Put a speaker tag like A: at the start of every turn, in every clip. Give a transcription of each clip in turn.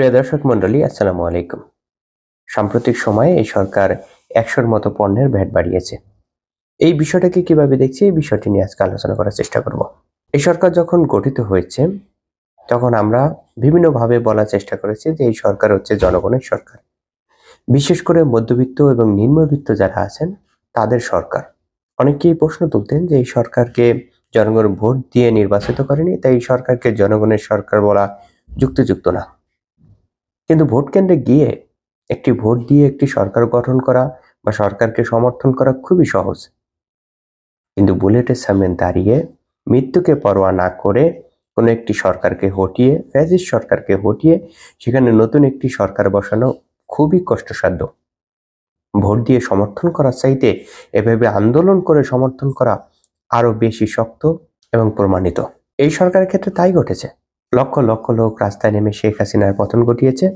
A: প্রিয় দর্শক মন্ডলী আসসালামু আলাইকুম। সাম্প্রতিক সময়ে এই সরকার একশোর মতো পণ্যের ভ্যাট বাড়িয়েছে। এই বিষয়টাকে কীভাবে দেখছি, এই বিষয়টি নিয়ে আজকে আলোচনা করার চেষ্টা করব। এই সরকার যখন গঠিত হয়েছে, তখন আমরা বিভিন্নভাবে বলার চেষ্টা করেছি যে এই সরকার হচ্ছে জনগণের সরকার। বিশেষ করে মধ্যবিত্ত এবং নিম্নবিত্ত যারা আছেন, তাদের সরকার। অনেকেই প্রশ্ন তুলতেন যে এই সরকারকে জনগণ ভোট দিয়ে নির্বাচিত করেনি, তাই এই সরকারকে জনগণের সরকার বলা যুক্তিযুক্ত না। কিন্তু ভোট কেন্দ্রে গিয়ে একটি ভোট দিয়ে একটি সরকার গঠন করা বা সরকারকে সমর্থন করা খুবই সহজ। কিন্তু বুলেটের সামনে দাঁড়িয়ে মৃত্যুকে পরোয়া না করে কোনো একটি সরকারকে হটিয়ে, ফ্যাসিস্ট সরকারকে হটিয়ে সেখানে নতুন একটি সরকার বসানো খুবই কষ্টসাধ্য। ভোট দিয়ে সমর্থন করার চাইতে এভাবে আন্দোলন করে সমর্থন করা আরও বেশি শক্ত এবং প্রমাণিত। এই সরকারের ক্ষেত্রে তাই ঘটেছে। লক্ষ লক্ষ লোক রাস্তায় নেমে শেখ হাসিনার পতন ঘটিয়েছে।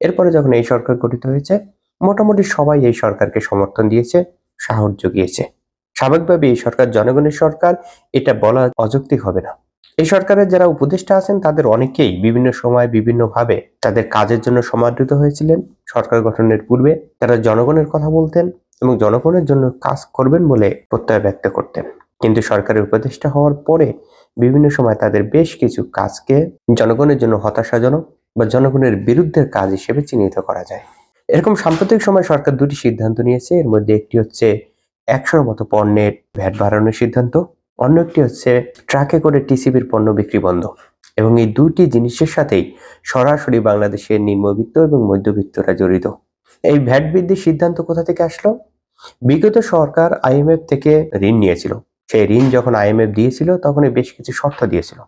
A: এরপরে যখন এই সরকার গঠিত হয়েছে, মোটামুটি সবাই এই সরকারকে সমর্থন দিয়েছে, সাহস জুগিয়েছে। স্বাভাবিকভাবে এই সরকার জনগণের সরকার, এটা বলা অযৌক্তিক হবে না। এই সরকারের যারা উপদেষ্টা আছেন, তাদের অনেকেই বিভিন্ন সময় বিভিন্নভাবে তাদের কাজের জন্য সমাদৃত হয়েছিলেন। সরকার গঠনের পূর্বে তারা জনগণের কথা বলতেন এবং জনগণের জন্য কাজ করবেন বলে প্রত্যয় ব্যক্ত করতেন। কিন্তু সরকারের উপদেষ্টা হওয়ার পরে বিভিন্ন সময় তাদের বেশ কিছু কাজকে জনগণের জন্য হতাশাজনক বা জনগণের বিরুদ্ধের কাজ হিসেবে চিহ্নিত করা যায়। এরকম সাম্প্রতিক সময় সরকার দুটি সিদ্ধান্ত নিয়েছে। এর মধ্যে একটি হচ্ছে একশোর মতো পণ্যের ভ্যাট বাড়ানোর সিদ্ধান্ত, অন্য একটি হচ্ছে ট্রাকে করে টিসিবির পণ্য বিক্রি বন্ধ। এবং এই দুটি জিনিসের সাথেই সরাসরি বাংলাদেশের নিম্নবিত্ত এবং মধ্যবিত্তরা জড়িত। এই ভ্যাট বৃদ্ধির সিদ্ধান্ত কোথা থেকে আসলো? বিগত সরকার আইএমএফ থেকে ঋণ নিয়েছিল। সেই ঋণ যখন আইএমএফ দিয়েছিল, তখনই বেশ কিছু শর্ত দিয়েছিল।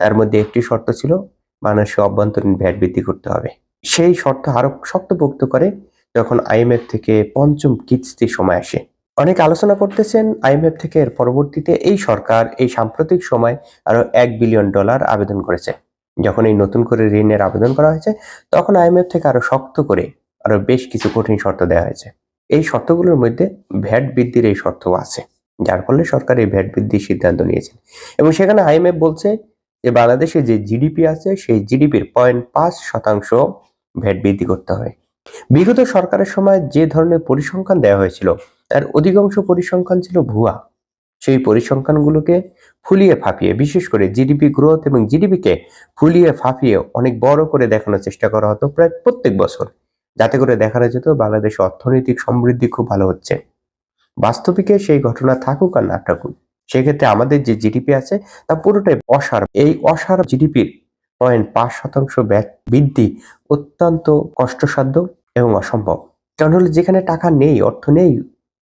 A: তার মধ্যে একটি শর্ত ছিল বাংলাদেশে অভ্যন্তরীণ ভ্যাট বৃদ্ধি করতে হবে। সেই শর্ত আরও শক্তপোক্ত করে যখন আইএমএফ থেকে পঞ্চম কিস্তি সময় আসে। অনেক আলোচনা করতেছেন আইএমএফ থেকে এর পরবর্তীতে এই সরকার এই সাম্প্রতিক সময় আরও এক বিলিয়ন ডলার আবেদন করেছে। যখন এই নতুন করে ঋণের আবেদন করা হয়েছে, তখন আইএমএফ থেকে আরও শক্ত করে আরও বেশ কিছু কঠিন শর্ত দেওয়া হয়েছে। এই শর্তগুলোর মধ্যে ভ্যাট বৃদ্ধির এই শর্তও আছে, যার ফলে সরকার এই ভ্যাট বৃদ্ধির সিদ্ধান্ত নিয়েছে। এবং সেখানে আইএমএফ বলছে যে বাংলাদেশে যে জিডিপি আছে, সেই জিডিপির পয়েন্ট পাঁচ শতাংশ ভ্যাট বৃদ্ধি করতে হবে বিগত সরকারের সময় যে ধরনের পরিসংখ্যান দেওয়া হয়েছিল, তার অধিকাংশ পরিসংখ্যান ছিল ভুয়া। সেই পরিসংখ্যানগুলোকে ফুলিয়ে ফাঁপিয়ে, বিশেষ করে জিডিপি গ্রোথ এবং জিডিপিকে ফুলিয়ে ফাঁপিয়ে অনেক বড় করে দেখানোর চেষ্টা করা হতো প্রায় প্রত্যেক বছর। যাতে করে দেখানো যেত বাংলাদেশ অর্থনৈতিক সমৃদ্ধি খুব ভালো হচ্ছে। বাস্তবিকে সেই ঘটনা থাকুক আর না থাকুক সেক্ষেত্রে আমাদের যে জিডিপি আছে, তা পুরোটাই অসার। এই অসার জিডিপির পয়েন্ট পাঁচ শতাংশ বৃদ্ধি অত্যন্ত কষ্টসাধ্য এবং অসম্ভব। কারণ হলো যেখানে টাকা নেই, অর্থ নেই,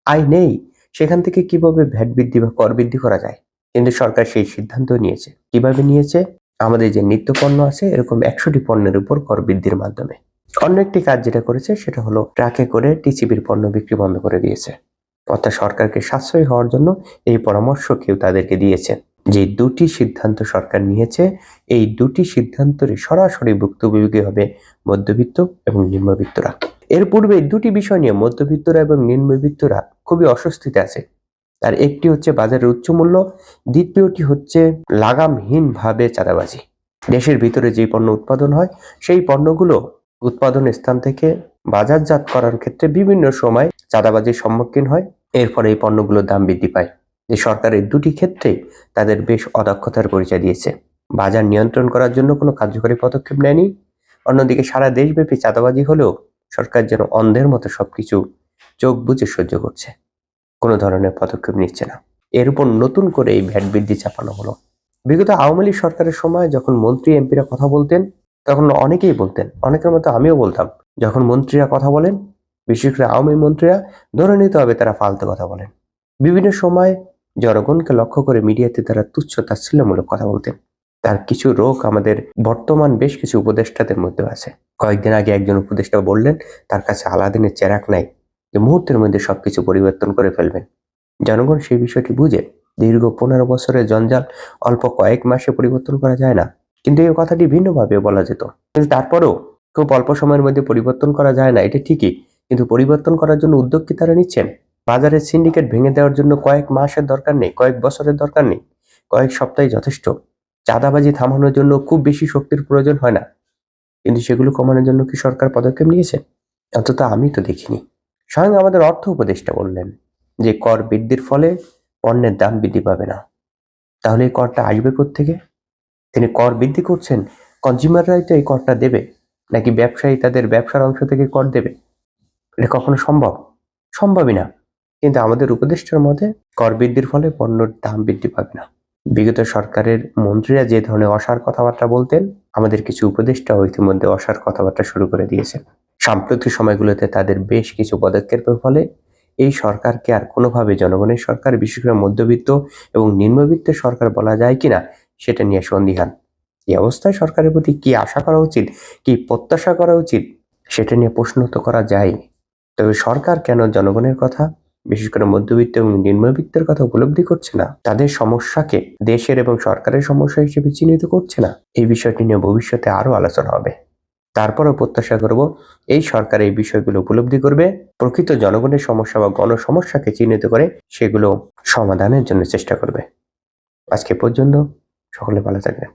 A: আয় নেই, সেখান থেকে কীভাবে ভ্যাট বৃদ্ধি বা কর বৃদ্ধি করা যায়? কিন্তু সরকার সেই সিদ্ধান্ত নিয়েছে। কীভাবে নিয়েছে? আমাদের যে নিত্য পণ্য আছে, এরকম একশোটি পণ্যের উপর কর বৃদ্ধির মাধ্যমে। অন্য একটি কাজ যেটা করেছে, সেটা হলো ট্রাকে করে টিসিবির পণ্য বিক্রি বন্ধ করে দিয়েছে। অর্থাৎ সরকারকে সাশ্রয়ী হওয়ার জন্য এই পরামর্শ কেউ তাদেরকে দিয়েছে। যে দুটি সিদ্ধান্ত সরকার নিয়েছে, এই দুটি সিদ্ধান্তের সরাসরি ভুক্তভোগী হবে মধ্যবিত্ত এবং নিম্নবিত্তরা। এর পূর্বে দুটি বিষয় নিয়ে মধ্যবিত্তরা এবং নিম্নবিত্তরা খুবই অস্বস্তিতে আছে। তার একটি হচ্ছে বাজারের উচ্চ মূল্য, দ্বিতীয়টি হচ্ছে লাগামহীনভাবে চাঁদাবাজি। দেশের ভিতরে যে পণ্য উৎপাদন হয়, সেই পণ্যগুলো উৎপাদন স্থান থেকে বাজারজাত করার ক্ষেত্রে বিভিন্ন সময় চাঁদাবাজির সম্মুখীন হয়। এর ফলে এই পণ্যগুলোর দাম বৃদ্ধি পায়। যে সরকারের দুটি ক্ষেত্রেই তাদের বেশ অদক্ষতার পরিচয় দিয়েছে। বাজার নিয়ন্ত্রণ করার জন্য কোনো কার্যকরী পদক্ষেপ নেয়নি। অন্যদিকে সারা দেশব্যাপী চাঁদাবাজি হলেও সরকার যেন অন্ধের মতো সবকিছু চোখ বুঝে সহ্য করছে। কোনো ধরনের পদক্ষেপ নিচ্ছে না। এর উপর নতুন করে এই ভ্যাট বৃদ্ধি চাপানো হলো। বিগত আওয়ামী লীগ সরকারের সময় যখন মন্ত্রী এমপিরা কথা বলতেন তখন অনেকেই বলতেন, অনেকের মতো আমিও বলতাম, যখন মন্ত্রীরা কথা বলেন, বিশেষ করে আওয়ামী মন্ত্রীরা, ধরে নিতে হবে তারা ফালতু কথা বলেন। বিভিন্ন সময় জনগণকে লক্ষ্য করে মিডিয়াতে তারা তুচ্ছ তাচ্ছিল্যমূলক কথা বলতেন। তার কিছু রোগ আমাদের বর্তমান বেশ কিছু উপদেষ্টাদের মধ্যে আছে। কয়েকদিন আগে একজন উপদেষ্টা বললেন, তার কাছে আলাদিনের চেরাক নাই, যে মুহূর্তের মধ্যে সবকিছু পরিবর্তন করে ফেলবেন। জনগণ সেই বিষয়টি বুঝে, দীর্ঘ পনেরো বছরের জঞ্জাল অল্প কয়েক মাসে পরিবর্তন করা যায় না। কিন্তু এই কথাটি ভিন্নভাবে বলা যেত। কিন্তু তারপরেও খুব অল্প সময়ের মধ্যে পরিবর্তন করা যায় না, এটা ঠিকই। কিন্তু পরিবর্তন করার জন্য উদ্যোগ কি তারা নিচ্ছেন? বাজারের সিন্ডিকেট ভেঙে দেওয়ার জন্য কয়েক মাসের দরকার নেই, কয়েক বছরের দরকার নেই, কয়েক সপ্তাহে যথেষ্ট। চাঁদাবাজি থামানোর জন্য খুব বেশি শক্তির প্রয়োজন হয় না। কিন্তু সেগুলো কমানোর জন্য কি সরকার পদক্ষেপ নিয়েছে? অন্তত আমি তো দেখিনি। স্বয়ং আমাদের অর্থ উপদেষ্টা বললেন যে, কর বৃদ্ধির ফলে পণ্যের দাম বৃদ্ধি পাবে না। তাহলে এই করটা আসবে থেকে তিনি কর বৃদ্ধি করছেন কনজিউমাররাই তো এই করটা দেবে, নাকি ব্যবসায়ী তাদের ব্যবসার অংশ থেকে কর দেবে? এটা কখনো সম্ভব? সম্ভবই না। কিন্তু আমাদের উপদেষ্টার মতে, কর বৃদ্ধির ফলে পণ্যের দাম বৃদ্ধি পাবে না। বিগত সরকারের মন্ত্রীরা যে ধরনের অসার কথাবার্তা বলতেন, আমাদের কিছু উপদেষ্টাও ইতিমধ্যে অসার কথাবার্তা শুরু করে দিয়েছেন। সাম্প্রতিক সময়গুলোতে তাদের বেশ কিছু পদক্ষেপের ফলে এই সরকারকে আর কোনোভাবে জনগণের সরকার, বিশেষ করে মধ্যবিত্ত এবং নিম্নবিত্তের সরকার বলা যায় কিনা সেটা নিয়ে সন্দিহান। এই অবস্থায় সরকারের প্রতি কি আশা করা উচিত, কি প্রত্যাশা করা উচিত, সেটা নিয়ে প্রশ্ন তো করা যায়। তবে সরকার কেন জনগণের কথা, বিশেষ করে মধ্যবিত্ত এবং নিম্নবিত্তের কথা উপলব্ধি করছে না? তাদের সমস্যাকে দেশের এবং সরকারের সমস্যা হিসেবে চিহ্নিত করছে না? এই বিষয়টি নিয়ে ভবিষ্যতে আরও আলোচনা হবে। তারপরও প্রত্যাশা করব, এই সরকার এই বিষয়গুলো উপলব্ধি করবে, প্রকৃত জনগণের সমস্যা বা গণসমস্যাকে চিহ্নিত করে সেগুলো সমাধানের জন্য চেষ্টা করবে। আজকে পর্যন্ত সকলে ভালো থাকবেন।